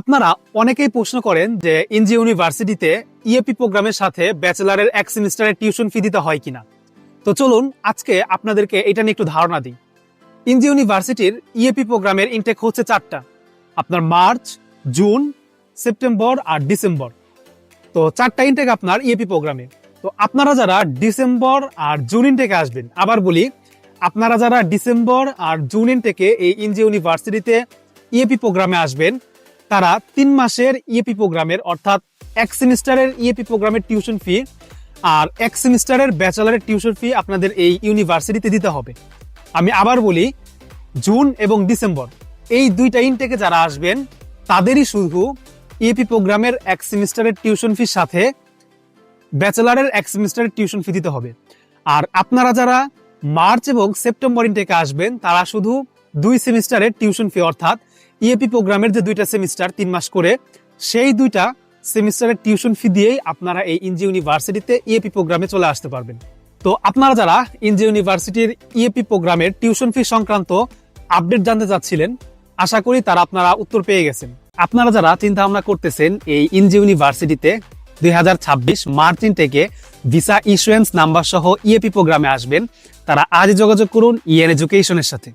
আপনারা অনেকেই প্রশ্ন করেন যে ইনজি ইউনিভার্সিটিতে ইএপি প্রোগ্রামের সাথে ব্যাচেলারের এক সেমিস্টারের টিউশন ফি দিতে হয় কিনা? তো চলুন আজকে আপনাদেরকে এটা নিয়ে একটু ধারণা দিই। ইনজি ইউনিভার্সিটির ইএপি প্রোগ্রামের ইনটেক হচ্ছে চারটা। আপনার মার্চ, জুন, সেপ্টেম্বর আর ডিসেম্বর। তো চারটা ইনটেক আপনার ইএপি প্রোগ্রামে। তো আপনারা যারা ডিসেম্বর আর জুন ইনটেকে আসবেন, আবার বলি, আপনারা যারা ডিসেম্বর আর জুন ইনটেকে এই ইনজি ইউনিভার্সিটিতে ইএপি প্রোগ্রামে আসবেন তারা তিন মাসের ইএপি প্রোগ্রামের, অর্থাৎ এক সেমিস্টারের ইএপি প্রোগ্রামের টিউশন ফি আর এক সেমিস্টারের ব্যাচেলারের টিউশন ফি আপনাদের এই ইউনিভার্সিটিতে দিতে হবে। আমি আবার বলি, জুন এবং ডিসেম্বর, এই দুইটা ইনটেকে যারা আসবেন, তাদেরই শুধু ইএপি প্রোগ্রামের এক সেমিস্টারের টিউশন ফির সাথে ব্যাচেলারের এক সেমিস্টারের টিউশন ফি দিতে হবে। আর আপনারা যারা মার্চ এবং সেপ্টেম্বর ইনটেকে আসবেন, তারা শুধু দুই সেমিস্টারের টিউশন ফি, অর্থাৎ ইএপি প্রোগ্রামের যে দুইটা সেমিস্টার তিন মাস করে, সেই দুইটা সেমিস্টারের টিউশন ফি দিয়েই আপনারা এই ইনজি ইউনিভার্সিটিতে ইএপি প্রোগ্রামে চলে আসতে পারবেন। তো আপনারা যারা ইনজি ইউনিভার্সিটির ইএপি প্রোগ্রামের টিউশন ফি সংক্রান্ত আপডেট জানতে চাচ্ছিলেন, আশা করি তারা আপনারা উত্তর পেয়ে গেছেন। আপনারা যারা চিন্তা ভাবনা করতেছেন এই ইনজি ইউনিভার্সিটিতে দুই হাজার ছাব্বিশ মার্চ থেকে ভিসা ইস্যুয়েন্স নাম্বার সহ ইএপি প্রোগ্রামে আসবেন, তারা আজই যোগাযোগ করুন ইএন এডুকেশনের সাথে।